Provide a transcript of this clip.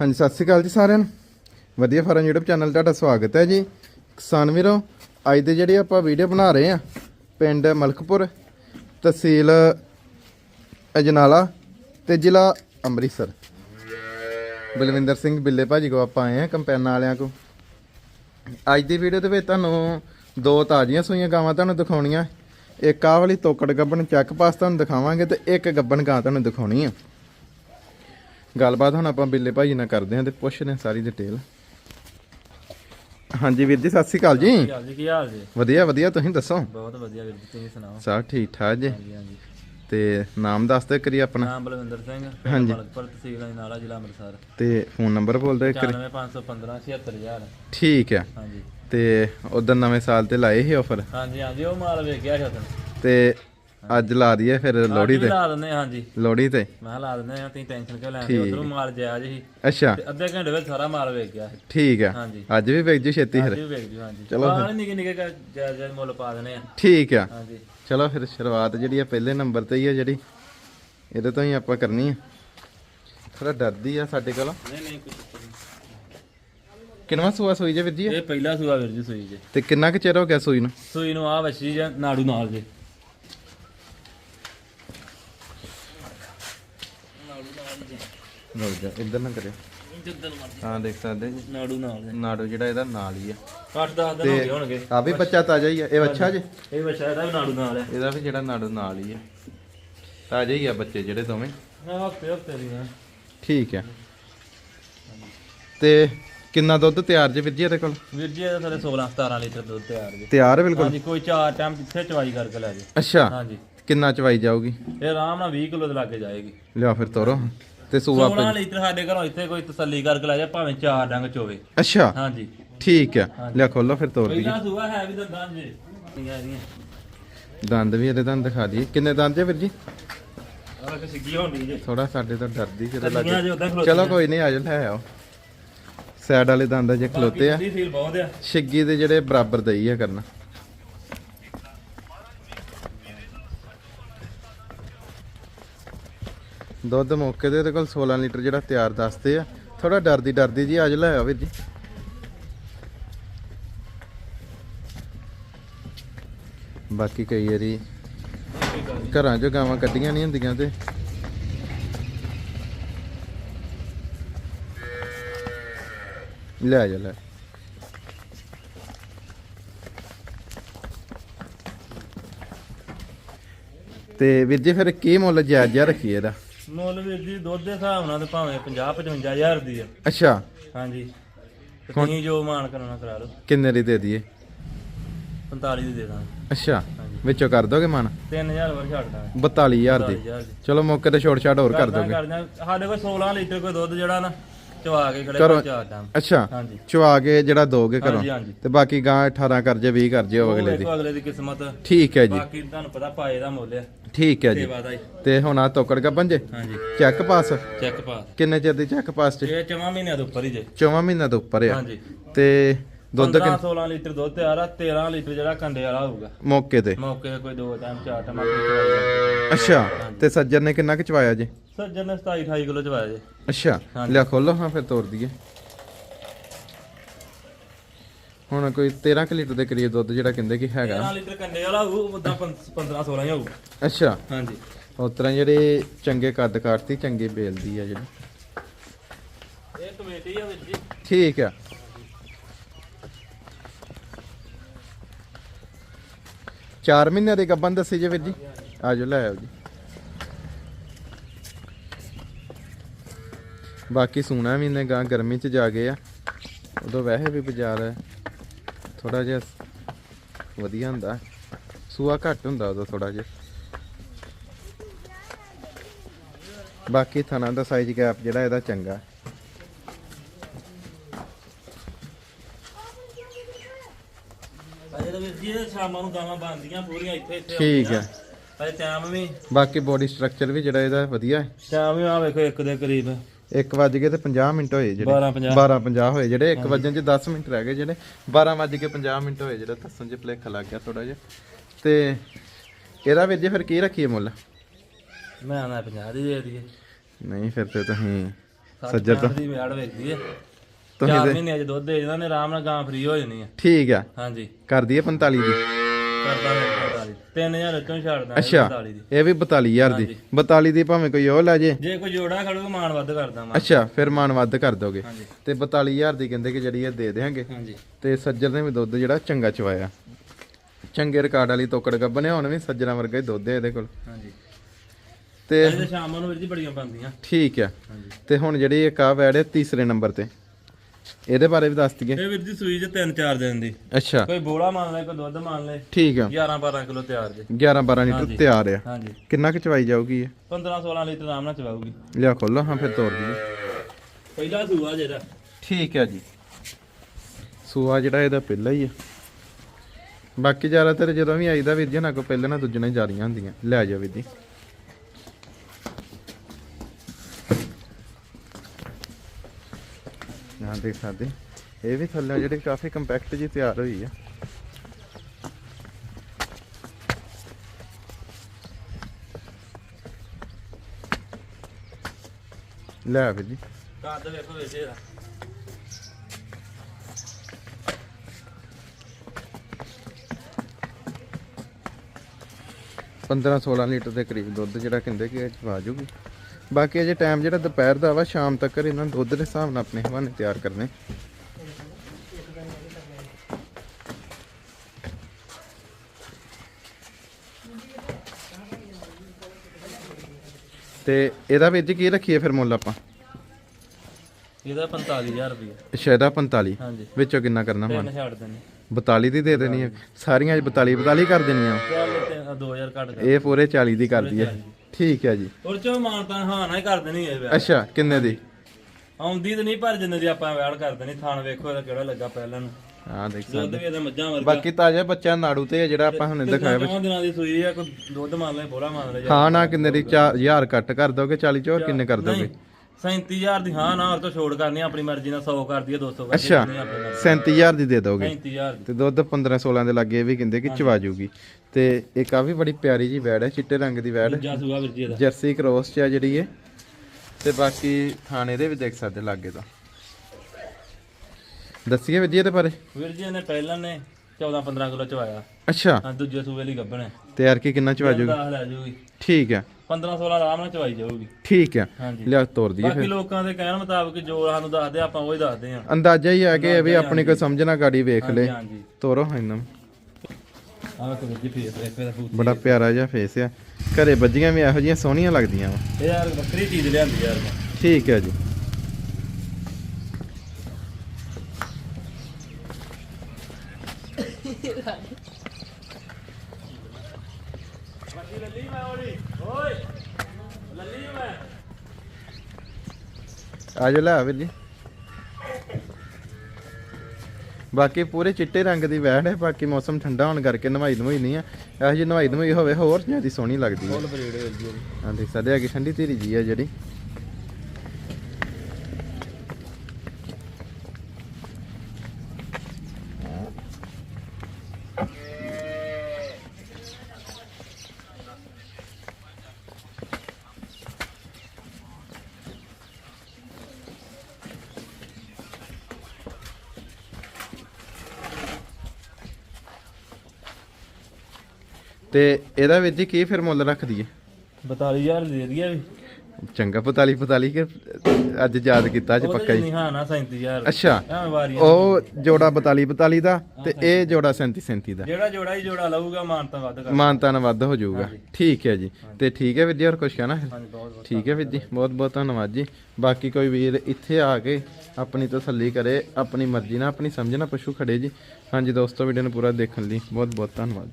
ਹਾਂਜੀ, ਸਤਿ ਸ਼੍ਰੀ ਅਕਾਲ ਜੀ ਸਾਰਿਆਂ ਨੂੰ। ਵਧੀਆ ਫਾਰਮ YouTube ਚੈਨਲ ਤੁਹਾਡਾ ਸਵਾਗਤ ਹੈ ਜੀ। ਕਿਸਾਨ ਵੀਰੋ, ਅੱਜ ਦੇ ਜਿਹੜੇ ਆਪਾਂ ਵੀਡੀਓ ਬਣਾ ਰਹੇ ਆ ਪਿੰਡ ਮਲਕਪੁਰ, ਤਹਿਸੀਲ ਅਜਨਾਲਾ ਤੇ ਜ਼ਿਲ੍ਹਾ ਅੰਮ੍ਰਿਤਸਰ। ਬਲਵਿੰਦਰ ਸਿੰਘ ਬਿੱਲੇ ਭਾਜੀ ਕੋ ਆਪਾਂ ਆਏ ਆ ਕੰਪੈਨ ਵਾਲਿਆਂ ਕੋ ਅੱਜ ਦੀ ਵੀਡੀਓ ਦੇ ਵਿੱਚ ਤੁਹਾਨੂੰ ਦੋ ਤਾਜ਼ੀਆਂ ਸੂਈਆਂ ਗਾਵਾਂ ਤੁਹਾਨੂੰ ਦਿਖਾਉਣੀਆਂ। ਇੱਕ ਆਹ ਵਾਲੀ ਤੋਕੜ ਗੱਬਣ ਚੱਕ ਪਾਸ ਤੁਹਾਨੂੰ ਦਿਖਾਵਾਂਗੇ ਤੇ ਇੱਕ ਗੱਬਣ ਗਾਂ ਤੁਹਾਨੂੰ ਦਿਖਾਉਣੀ ਆ। ਗੱਲਬਾਤ ਹੁਣ ਆਪਾਂ ਬਿੱਲੇ ਭਾਜੀ ਨਾਲ ਕਰਦੇ ਹਾਂ ਤੇ ਪੁੱਛਦੇ ਹਾਂ ਸਾਰੀ ਡਿਟੇਲ ਹਾਂਜੀ ਵੀਰ ਜੀ ਸਤਿ ਸ਼੍ਰੀ ਅਕਾਲ ਜੀ। ਕੀ ਹਾਲ ਜੀ ਕੀ ਹਾਲ ਜੀ? ਵਧੀਆ ਵਧੀਆ ਤੁਸੀਂ ਦੱਸੋ? ਬਹੁਤ ਵਧੀਆ ਵੀਰ ਜੀ ਤੁਸੀਂ ਸੁਣਾਓ? ਸਭ ਠੀਕ ਠਾਕ ਜੀ। ਹਾਂਜੀ ਹਾਂਜੀ। ਤੇ ਨਾਮ ਦੱਸ ਦਿਓ ਕਰੀ ਆਪਣਾ। ਨਾਮ ਬਲਵਿੰਦਰ ਸਿੰਘ ਹਾਂਜੀ। ਮਲਕਪੁਰ ਤਹਿਸੀਲ ਨਾਲਾ ਜ਼ਿਲ੍ਹਾ ਅੰਮ੍ਰਿਤਸਰ। ਤੇ ਫੋਨ ਨੰਬਰ ਬੋਲ ਦਿਓ ਇੱਕ ਵਾਰੀ। 94515 76000 ਠੀਕ ਆ। ਹਾਂਜੀ। ਤੇ ਉਦੋਂ ਨਵੇਂ ਸਾਲ ਤੇ ਲਾਏ ਸੀ ਆਫਰ ਹਾਂਜੀ ਹਾਂਜੀ ਉਹ ਮਾਲ ਵੇਖ ਗਿਆ ਸੀ ਉਦੋਂ ਤੇ ਅੱਜ ਲਾ ਦਈਏ ਫਿਰ ਵੀ ਤੇ। ਲਾ ਦਿੰਦੇ ਹਾਂਜੀ। ਲੋਹੜੀ ਤੇ। ਮੈਂ ਲਾ ਦਿੰਦੇ ਆ ਤੁਸੀਂ ਟੈਨਸ਼ਨ ਕਿਉਂ ਲੈਂਦੇ। ਉਧਰੋਂ ਮਾਲ ਜਾਇਜ਼ ਸੀ ਅੱਛਾ। ਤੇ ਅੱਧੇ ਘੰਟੇ ਵਿੱਚ ਸਾਰਾ ਮਾਲ ਵੇਖ ਗਿਆ। ਠੀਕ ਆ। ਹਾਂਜੀ। ਅੱਜ ਵੀ ਵੇਚ ਜੂ ਛੇਤੀ ਅੱਜ ਫਿਰ ਵੀ ਵੇਖ ਜੀ ਹਾਂਜੀ। ਚਲੋ ਫਿਰ। ਨਿੱਕੇ ਨਿੱਕੇ ਜਾਇਜ਼ ਜਾਇਜ਼ ਮੁੱਲ ਪਾ ਦਿੰਦੇ ਆ। ਠੀਕ ਆ। ਹਾਂਜੀ। ਚਲੋ ਫਿਰ ਸ਼ੁਰੂਆਤ ਜਿਹੜੀ ਆ ਪਹਿਲੇ ਨੰਬਰ ਤੇ ਹੀ ਆ ਜਿਹੜੀ। ਇਹਦੇ ਤੋਂ ਹੀ ਆਪਾਂ ਕਰਨੀ ਆ। ਥੋੜਾ ਡਰਦੀ ਆ ਸਾਡੇ ਕੋਲ। ਨਹੀਂ ਨਹੀਂ। ਕਿੰਨਵਾ ਸੂਆ ਸੂਈ ਜੇ ਵੀਰ ਜੀ? ਇਹ? ਪਹਿਲਾ ਸੂਆ ਵੀਰ ਜੀ ਸੂਈ ਜੇ। ਤੇ ਕਿੰਨਾ ਕੁ ਚਿਰ ਹੋ ਗਿਆ ਸੂਈ ਨੂੰ? ਸੂਈ ਨੂੰ ਆ ਵੱਛੀ ਜਾਂ ਨਾੜੂ ਨਾਲ ਜੇ। ਰੁਕ ਜਾ ਇੱਧਰ ਨਾ ਕਰਿਓ। ਜਿੱਦਨ ਮਰਜ਼ੀ। ਹਾਂ ਦੇਖ ਸਕਦੇ ਜੀ। ਨਾੜੂ ਨਾਲ ਜੇ ਨਾੜੋ ਜਿਹੜਾ ਇਹਦਾ ਨਾਲ ਹੀ ਆ। 8-10 ਦਿਨ ਹੋ ਗਏ ਹੋਣਗੇ। ਆ ਵੀ ਬੱਚਾ ਤਾਜ਼ਾ ਹੀ ਆ। ਇਹ ਅੱਛਾ ਜੀ? ਇਹ ਬੱਚਾ ਇਹਦਾ ਵੀ ਨਾੜੂ ਨਾਲ ਹੈ ਇਹਦਾ ਵੀ ਜਿਹੜਾ ਨਾੜੋ ਨਾਲ ਹੀ ਆ। ਤਾਜ਼ਾ ਹੀ ਆ ਬੱਚੇ ਜਿਹੜੇ ਦੋਵੇਂ। ਹਾਂ ਹਫ਼ਤੇ ਹਫ਼ਤੇ ਦੀ ਹੈ ਠੀਕ ਆ। ਤੇ ਕਿੰਨਾ ਦੁੱਧ ਤਿਆਰ ਜੇ ਵੀਰ ਜੀ ਇਹਦੇ ਕੋਲ? ਵੀਰ ਜੀ ਇਹਦਾ ਸਾਰੇ 16 17 ਲੀਟਰ ਦੁੱਧ ਤਿਆਰ ਜੀ। ਤਿਆਰ ਬਿਲਕੁਲ? ਹਾਂਜੀ ਕੋਈ ਚਾਰ ਟਾਈਮ ਜਿੱਥੇ ਚਵਾਈ ਕਰਕੇ ਲੈ ਜੇ। ਅੱਛਾ। ਹਾਂਜੀ। ਕਿੰਨਾ ਚਵਾਈ ਜਾਊਗੀ? ਇਹ ਆਰਾਮ ਨਾਲ 20 ਕਿਲੋ ਦੇ ਲਾਗੇ ਜਾਏਗੀ। ਲਿਆ ਫਿਰ ਤੋਰੋ। ਤੇ ਸੂਆ 16 ਲੀਟਰ ਸਾਡੇ ਘਰੋਂ ਇੱਥੇ ਕੋਈ ਤਸੱਲੀ ਕਰਕੇ ਲੈ ਜਾ ਭਾਵੇਂ ਚਾਰ ਡੰਗ ਚੋਵੇ। ਅੱਛਾ। ਹਾਂਜੀ। ਠੀਕ ਆ। ਲਿਆ ਖੋਲੋ ਫਿਰ ਤੋਰ ਦਈਏ ਪਹਿਲਾਂ ਸੂਆ ਹੈ ਵੀ ਦੰਦਾਂ ਜੇ ਦੰਦ ਵੀ ਇਹਦੇ ਤੁਹਾਨੂੰ ਦਿਖਾ ਦਈਏ ਕਿੰਨੇ ਦੰਦ ਜੇ ਵੀਰ ਜੀ? ਥੋੜਾ ਸਾਡੇ ਤੋਂ ਡਰਦੀ ਕੱਲੀਆਂ ਲੱਗੇ ਚਲੋ ਕੋਈ ਨਹੀਂ ਆ ਜਾ ਲੈ ਆਓ। ਸਾਈਡ ਵਾਲੇ ਦੰਦ ਜੇ ਖਲੋਤੇ ਦੀ ਆ। ਛਿੱਗੀ ਦੇ ਜਿਹੜੇ ਬਰਾਬਰ ਦਈ ਆ ਕਰਨਾ। ਦੁੱਧ ਮੌਕੇ ਦੇ ਇਹਦੇ ਕੋਲ 16 ਲੀਟਰ ਜਿਹੜਾ ਤਿਆਰ ਦੱਸਦੇ ਆ। ਥੋੜਾ ਡਰਦੀ ਡਰਦੀ ਜੀ ਅੱਜ ਲੈ ਆਓ ਵੀਰ ਜੀ। ਬਾਕੀ ਕਈ ਵਾਰੀ ਘਰਾਂ 'ਚੋਂ ਗਾਵਾਂ ਕੱਢੀਆਂ ਨਹੀਂ ਹੁੰਦੀਆਂ ਤੇ। ਲੈ ਜਾ ਲੈ ਤੇ ਵੀਰ ਜੀ, ਫਿਰ ਕੀ ਮੁੱਲ ਜਾਇਜ਼ ਜਿਹਾ ਰੱਖੀਏ ਇਹਦਾ? ਮੁੱਲ ਵੀਰ ਜੀ ਦੁੱਧ ਦੇ ਹਿਸਾਬ ਨਾਲ ਤੇ ਭਾਵੇਂ 50 55000 ਦੀ ਆ। ਅੱਛਾ। ਹਾਂਜੀ। ਤੇ ਤੁਸੀਂ ਜੋ ਮਾਨ ਕਰਨਾ ਕਰਾ ਲਓ। ਕਿੰਨੇ ਦੀ ਦੇ ਦਈਏ? 45 ਦੀ ਦੇ ਦਾਂਗੇ। ਅੱਛਾ। ਵਿੱਚੋਂ ਕਰ ਦੋਗੇ ਮਨ? 3000 ਵਾਰ ਛੱਡ ਦਾਂਗੇ। 42000 ਦੀ। 40000 ਦੀ। ਚਲੋ ਮੌਕੇ ਤੇ ਛੋਟ ਛਾਟ ਹੋਰ ਕਰ ਦੋਗੇ। ਸਾਡੇ ਕੋਲ 16 ਲੀਟਰ ਕੋਈ ਦੁੱਧ ਜਿਹੜਾ ਨਾ ਚਵਾ ਕੇ ਖੜੇ ਕਰੋ। ਚਾਰ ਟਾਈਮ ਅੱਛਾ। ਹਾਂਜੀ। ਚਵਾ ਕੇ ਜਿਹੜਾ ਦੋਗੇ ਘਰੋਂ। ਹਾਂਜੀ ਹਾਂਜੀ। ਤੇ ਬਾਕੀ ਗਾਂ 18 ਕਰ ਜੇ 20 ਕਰ ਜੇ ਉਹ ਅਗਲੇ ਦੀ। ਵੇਖੋ ਅਗਲੇ ਦੀ ਕਿਸਮਤ। ਠੀਕ ਹੈ ਜੀ। ਬਾਕੀ ਤੁਹਾਨੂੰ ਪਤਾ ਪਾਏ ਦਾ ਮੁੱਲ ਆ। ਠੀਕ ਹੈ ਜੀ। ਸੇਵਾ ਦਾ ਤੇ ਹੁਣ ਆ ਤੋਕੜ ਗੱਬਨ ਜੇ ਹਾਂਜੀ। ਚੈੱਕ ਪਾਸ? ਚੈੱਕ ਪਾ ਕਿੰਨੇ ਚਿਰ ਦੀ ਚੈੱਕ ਪਾਸ ਚ ਇਹ ਚਵਾਂ ਮਹੀਨਿਆਂ ਦੇ ਉੱਪਰ ਹੀ ਜੇ। 4 ਮਹੀਨਾ ਤੋਂ ਉੱਪਰ ਆ। ਹਾਂਜੀ। ਤੇ ਦੁੱਧ 15 16 ਲੀਟਰ ਦੁੱਧ ਤਿਆਰ ਆ 13 ਲੀਟਰ ਜਿਹੜਾ ਕੰਡੇ ਵਾਲਾ ਹੋਊਗਾ। ਮੌਕੇ ਤੇ। ਮੌਕੇ ਤੇ ਕੋਈ ਦੋ ਟਾਈਮ ਚਾਰ ਟਾਈਮ ਅੱਛਾ। ਤੇ ਸੱਜਣ ਨੇ ਕਿੰਨਾ ਕੁ ਚਵਾਇਆ ਜੇ? ਸੱਜਣ ਨੇ 27 28 ਕਿਲੋ ਚਵਾਇਆ ਜੇ। ਅੱਛਾ। ਲਿਆ ਖੋਲੋ ਹਾਂ ਫਿਰ ਤੋੜ ਦਈਏ। ਹੁਣ ਕੋਈ 13 ਕੁ ਲੀਟਰ ਦੇ ਕਰੀਬ ਦੁੱਧ ਜਿਹੜਾ ਕਹਿੰਦੇ ਕਿ ਹੈਗਾ। 13 ਲੀਟਰ ਕੰਡੇ ਵਾਲਾ ਹੋਊ ਉਦਾਂ 15 16 ਹੀ ਹੋਊ। ਅੱਛਾ। ਹਾਂਜੀ। ਉਸ ਤਰ੍ਹਾਂ ਜਿਹੜੇ ਚੰਗੇ ਕੱਦ ਕਾਟਤੀ ਚੰਗੇ ਬੇਲਦੀ ਆ ਜਿਹੜੀ। ਇਹ ਕਮੇਟੀ ਆ ਵੀਰ ਜੀ। ਠੀਕ ਆ। ਚਾਰ ਮਹੀਨਿਆਂ ਦੇ ਗੱਬਨ ਦੱਸੀ ਜੇ ਵੀਰ ਜੀ। ਆਜੋ ਲੈ ਆਓ ਜੀ। ਬਾਕੀ ਸੂਣਾ ਵੀ ਨੇ ਗਾਂ ਗਰਮੀ ਚ ਜਾ ਗਏ ਆ। ਉਦੋਂ ਵੈਸੇ ਵੀ ਬਾਜ਼ਾਰ ਥੋੜਾ ਜਿਹਾ ਵਧੀਆ ਹੁੰਦਾ। ਸੂਆ ਘੱਟ ਹੁੰਦਾ ਉਦੋਂ ਥੋੜਾ ਜਿਹਾ। ਬਾਕੀ ਥਣਾ ਦਾ ਸਾਈਜ਼ ਗੈਪ ਜਿਹੜਾ ਇਹਦਾ ਚੰਗਾ। ਠੀਕ ਆ। ਅਜੇ ਟਾਈਮ ਵੀ ਬਾਕੀ ਬੋਡੀ ਸਟਰਕਚਰ ਵੀ ਜਿਹੜਾ ਇਹਦਾ ਵਧੀਆ। ਹੈ ਟਾਈਮ ਵੀ ਆ ਵੇਖੋ ਇੱਕ ਦੇ ਕਰੀਬ। 1 ਵੱਜ ਕੇ ਤੇ 50 ਮਿੰਟ ਹੋਏ ਜਿਹੜੇ। 12:50 12:50 ਹੋਏ ਜਿਹੜੇ। 1 ਵਜਣ ਚ 10 ਮਿੰਟ ਰਹਿ ਗਏ ਜਿਹੜੇ। 12 ਵੱਜ ਕੇ 50 ਮਿੰਟ ਹੋਏ ਜਿਹੜਾ ਦੱਸਣ ਚ ਭਲੇਖਾ ਲੱਗ ਗਿਆ ਥੋੜਾ ਜਿਹਾ। ਤੇ ਇਹਦਾ ਵੀਰ ਜੀ ਫਿਰ ਕੀ ਰੱਖੀਏ ਮੁੱਲ? ਮੈਂ ਆਣਾ 50 ਦੀ ਦੇ ਦਈਏ। ਨਹੀਂ ਫਿਰ ਤੇ ਤੁਸੀਂ ਸੱਜਰ ਤੋਂ ਦੀ ਮਿਆੜ ਵੇਖਦੀ ਹੈ ਤੁਸੀਂ ਮਹੀਨੇ ਅਜ ਦੁੱਧ ਦੇ ਇਹਨਾਂ ਨੇ ਆਰਾਮ ਨਾਲ ਗਾਂ ਫ੍ਰੀ ਹੋ ਜਾਣੀ ਹੈ ਠੀਕ ਆ। ਹਾਂਜੀ। ਕਰ ਦਈਏ 45 ਦੀ। ਕਰਦਾ ਮੈਂ 45 3000 ਉੱਤੋਂ ਛੱਡਦਾ ਅੱਛਾ 45 ਦੀ। ਇਹ ਵੀ 42000 ਦੀ। 42 ਦੀ ਭਾਵੇਂ ਕੋਈ ਉਹ ਲੈ ਜੇ। ਜੇ ਕੋਈ ਜੋੜਾ ਖੜੂਗਾ ਮਾਨ ਵੱਧ ਕਰਦਾ ਮੈਂ। ਅੱਛਾ ਫਿਰ ਮਾਨ ਵੱਧ ਕਰ ਦੋਗੇ। ਤੇ 42000 ਦੀ ਕਹਿੰਦੇ ਕਿ ਜਿਹੜੀ ਇਹ ਦੇ ਦੇਾਂਗੇ ਹਾਂਜੀ। ਤੇ ਸੱਜਰ ਨੇ ਵੀ ਦੁੱਧ ਜਿਹੜਾ ਚੰਗਾ ਚਵਾਇਆ। ਚੰਗੇ ਰਿਕਾਰਡ ਵਾਲੀ ਤੋਕੜ ਗੱਬਨੇ ਹੁਣ ਵੀ ਸੱਜਣਾ ਵਰਗਾ ਹੀ ਦੁੱਧ ਹੈ ਇਹਦੇ ਕੋਲ। ਹਾਂਜੀ। ਤੇ ਇਹ ਸ਼ਾਮ ਨੂੰ ਵੀਰ ਜੀ ਬੜੀਆਂ ਪਾਉਂਦੀਆਂ। ਠੀਕ ਆ। ਤੇ ਹੁਣ ਜਿਹੜੀ ਇੱਕ ਆ ਵੈੜ ਹੈ ਤੀਸਰੇ ਨੰਬਰ ਤੇ। ਇਹਦੇ ਬਾਰੇ ਵੀ ਦੱਸ ਦਈਏ। ਇਹ ਵੀਰ ਜੀ ਸੂਈ ਚ 3-4 ਦਿਨ ਦੀ। ਅੱਛਾ। ਕੋਈ ਬੋਲਾ ਮੰਨ ਲੈ ਕੋਈ ਦੁੱਧ ਮੰਨ ਲੈ। ਠੀਕ ਆ। 11-12 ਕਿਲੋ ਤਿਆਰ ਜੇ। 11 12 ਲੀਟਰ ਤਿਆਰ ਆ। ਹਾਂਜੀ। ਕਿੰਨਾ ਕੁ ਚਵਾਈ ਜਾਊਗੀ ਇਹ? 15-16 ਲੀਟਰ ਆਰਾਮ ਨਾਲ ਚਵਾਉਗੀ ਲਿਆ ਖੋਲੋ ਹਾਂ ਫਿਰ ਤੋੜ ਦਈਏ। ਪਹਿਲਾ ਸੂਆ ਜਿਹੜਾ। ਠੀਕ ਹੈ ਜੀ। ਸੂਆ ਜਿਹੜਾ ਇਹਦਾ ਪਹਿਲਾ ਹੀ ਆ। ਬਾਕੀ ਜ਼ਿਆਦਾਤਰ ਜਦੋਂ ਵੀ ਆਈਦਾ ਵੀਰ ਜੀ ਨਾ ਕੋ ਪਹਿਲਾਂ ਨਾ ਦੂਜਣਾ ਹੀ ਜਾਰੀਆਂ ਹੁੰਦੀਆਂ। ਲੈ ਜਾ ਵੀਰ ਜੀ। ਦੇਖ ਸਕਦੇ। ਇਹ ਵੀ ਥੱਲੇ ਜਿਹੜੇ ਕਾਫੀ ਕੰਪੈਕਟ ਜੀ ਤਿਆਰ ਹੋਈ ਆ। ਲੈ ਵੀਰ ਜੀ। ਕੱਦ ਵੇਖੋ ਵਿੱਚ ਇਹਦਾ 15 16 ਲੀਟਰ ਦੇ ਕਰੀਬ ਦੁੱਧ ਜਿਹੜਾ ਕਹਿੰਦੇ ਕਿ ਇਹ 'ਚ ਆ ਜਾਊਗੀ ਬਾਕੀ ਅਜੇ ਟਾਈਮ ਜਿਹੜਾ ਦੁਪਹਿਰ ਦਾ ਵਾ ਸ਼ਾਮ ਤੱਕ ਇਹਨਾਂ ਦੁੱਧ ਦੇ ਹਿਸਾਬ ਨਾਲ ਆਪਣੇ ਹਵਾਨੇ ਤਿਆਰ ਕਰਨੇ। ਤੇ ਇਹਦਾ ਵਿੱਚ ਕੀ ਰੱਖੀਏ ਫਿਰ ਮੁੱਲ ਆਪਾਂ? ਇਹਦਾ 45000 ਰੁਪਏ ਅੱਛਾ ਇਹਦਾ 45 ਹਾਂਜੀ। ਵਿੱਚੋਂ ਕਿੰਨਾ ਕਰਨਾ ਮਨ? ਤਿੰਨ ਛੱਡ ਦੇਣੇ। 42 ਦੀ ਦੇ ਦੇਣੀ ਹੈ ਸਾਰੀਆਂ 'ਚ 42 42 ਕਰ ਦੇਣੀਆਂ। ਚੱਲ ਤੇ 2000 ਘੱਟ ਕਰ। ਇਹ ਪੂਰੇ 40 ਦੀ ਕਰਦੀ ਹੈ ਠੀਕ ਹੈ ਜੀ। ਔਰ ਚੋ ਮਾਨਤਾ ਹਾਂ ਨਾ ਹੀ ਕਰ ਦੇਣੀ ਇਹ ਵਿਆਹ। ਅੱਛਾ ਕਿੰਨੇ ਦੀ? ਆਉਂਦੀ ਤੇ ਨਹੀਂ ਪਰ ਜਿੰਨੇ ਦੀ ਆਪਾਂ ਵਿਆਹ ਕਰ ਦੇਣੀ ਥਾਣ ਵੇਖੋ ਇਹਦਾ ਕਿਹੜਾ ਲੱਗਾ ਪਹਿਲਾਂ ਨੂੰ। ਹਾਂ ਦੇਖ ਦੁੱਧ ਵੀ ਇਹਦਾ ਮੱਝਾਂ ਵਰਗਾ ਬਾਕੀ ਤਾਜ਼ਾ ਬੱਚਾ ਨਾੜੂ ਤੇ ਆ ਜਿਹੜਾ ਆਪਾਂ ਹੁਣੇ ਦਿਖਾਇਆ ਵਾ। ਕਿੰਨਾ ਦਿਨਾਂ ਦੀ ਸੂਈ ਆ ਕੋਈ ਦੁੱਧ ਮੰਨ ਲੈ ਬੋਲਾ ਮੰਨ ਲੈ ਹਾਂ ਨਾ ਕਿੰਨੇ ਦੀ 4000 ਕੱਟ ਕਰ ਦੋਗੇ 40 ਚੋਂ ਕਿੰਨੇ ਕਰ ਦੋਗੇ? 37000 ਦੀ ਹਾਂ ਨਾ ਹੋਰ ਤੋਂ ਛੋੜ ਕਰਨੀ ਆ, ਆਪਣੀ ਮਰਜ਼ੀ ਨਾਲ 100 ਕਰ ਦਈਏ 200 ਕਰ ਅੱਛਾ 37000 ਦੀ ਦੇ ਦੋਗੇ? 37000 ਦੀ। ਤੇ ਦੁੱਧ 15 16 ਦੇ ਲੱਗੇ ਇਹ ਵੀ ਕਹਿੰਦੇ ਕਿ ਚਵਾ ਜੂਗੀ। ਤੇ ਆ ਵੀ ਬੜੀ ਪਿਆਰੀ ਜੀ ਵੈੜ ਹੈ ਚਿੱਟੇ ਰੰਗ ਦੀ ਵੈੜ। ਦੂਜਾ ਸੂਆ ਵੀਰ ਜੀ ਇਹਦਾ। ਜਰਸੀ ਕ੍ਰੋਸ ਚ ਆ ਜਿਹੜੀ ਇਹ। ਤੇ ਬਾਕੀ ਥਾਣੇ ਦੇ ਵੀ ਦੇਖ ਸਕਦੇ ਲੱਗੇ ਤਾਂ। ਦੱਸੀਏ ਵੀ ਜੀ ਇਹਦੇ ਬਾਰੇ। ਵੀਰ ਜੀ ਇਹਨੇ ਪਹਿਲਾਂ ਨੇ 14 15 ਕਿਲੋ ਚਵਾਇਆ। ਅੱਛਾ। ਹਾਂ ਦੂਜੇ ਸੂਏ ਲਈ ਗੱਭਣ ਹੈ। ਤੇ ਯਾਰ ਕੀ ਕਿੰਨਾ ਚਵਾ ਜੂਗੀ 10 ਲੈ ਜਾਊਗੀ। ਠੀਕ ਹੈ। 15 16 ਆਰਾਮ ਨਾਲ ਚਵਾਈ ਜਾਊਗੀ। ਠੀਕ ਹੈ। ਹਾਂਜੀ। ਲਿਆ ਤੋੜ ਦਈਏ ਬਾਕੀ ਲੋਕਾਂ ਦੇ ਕਹਿਣ ਮੁਤਾਬਕ ਜੋ ਸਾਨੂੰ ਦੱਸਦੇ ਆ, ਆਪਾਂ ਉਹ ਹੀ ਦੱਸਦੇ ਆ। ਅੰਦਾਜ਼ਾ ਹੀ ਆ ਕਿ ਇਹ ਵੀ ਆਪਣੀ ਕੋਈ ਸਮਝਣਾ ਗਾੜੀ ਵੇਖ ਲੈ। ਹਾਂਜੀ ਤੋਰੋ ਇਹਨਾਂ ਆਹ ਜੀ ਫੂਟ ਬੜਾ ਪਿਆਰਾ ਜਿਹਾ ਫੇਸ ਆ। ਘਰੇ ਬੱਜੀਆਂ ਵੀ ਇਹੋ ਜਿਹੀਆਂ ਸੋਹਣੀਆਂ ਲੱਗਦੀਆਂ ਵਾ। ਇਹ ਯਾਰ ਵੱਖਰੀ ਚੀਜ਼ ਲਿਆਂਦੀ ਯਾਰ ਠੀਕ ਹੈ ਜੀ। ਆ ਜਾ ਲੈ ਆ ਵੀਰ ਜੀ। ਬਾਕੀ ਪੂਰੇ ਚਿੱਟੇ ਰੰਗ ਦੀ ਵੈੜ ਹੈ ਬਾਕੀ ਮੌਸਮ ਠੰਡਾ ਹੋਣ ਕਰਕੇ ਨਵਾਈ ਨਵਾਈ ਨਹੀਂ ਆ। ਇਹੋ ਜਿਹੀ ਨਵਾਈ ਨਵਾਈ ਹੋਵੇ ਹੋਰ ਜ਼ਿਆਦਾ ਸੋਹਣੀ ਲੱਗਦੀ ਹੈ ਹਾਂ ਦੇਖ ਸਕਦੇ ਆ ਕਿ ਠੰਡੀ ਧੀਰੀ ਜੀ ਆ ਜਿਹੜੀ। ਤੇ ਇਹਦਾ ਵੀਰ ਜੀ ਕੀ ਫਿਰ ਮੁੱਲ ਰੱਖ ਦਈਏ 42000 ਦੇ ਦਈਏ ਵੀ। ਚੰਗਾ ਪਤਾਲੀ ਪਤਾਲੀ ਕਿ ਅੱਜ ਯਾਦ ਕੀਤਾ ਅੱਜ ਪੱਕਾ ਹੀ। ਹਾਂ ਨਾ 37000 ਅੱਛਾ ਉਹ ਜੋੜਾ 42 42 ਦਾ ਤੇ ਇਹ ਜੋੜਾ 37 37 ਦਾ। ਜਿਹੜਾ ਜੋੜਾ ਹੀ ਜੋੜਾ ਲਊਗਾ ਮਾਨਤਾ ਵੱਧ ਕਰ ਮਾਨਤਾਨ ਵੱਧ ਹੋ ਜਾਊਗਾ। ਠੀਕ ਹੈ ਜੀ। ਤੇ ਠੀਕ ਹੈ ਵੀਰ ਜੀ ਹੋਰ ਕੁਝ ਕਹਿਣਾ ਠੀਕ ਹੈ ਵੀਰ ਜੀ ਬਹੁਤ ਬਹੁਤ ਧੰਨਵਾਦ ਜੀ। ਬਾਕੀ ਕੋਈ ਵੀਰ ਇੱਥੇ ਆ ਕੇ ਆਪਣੀ ਤਸੱਲੀ ਕਰੇ ਆਪਣੀ ਮਰਜ਼ੀ ਨਾਲ ਆਪਣੀ ਸਮਝ ਨਾਲ ਪਸ਼ੂ ਖੜੇ ਜੀ। ਹਾਂਜੀ ਦੋਸਤੋ ਵੀਡੀਓ ਨੂੰ ਪੂਰਾ ਦੇਖਣ ਲਈ ਬਹੁਤ ਬਹੁਤ ਧੰਨਵਾਦ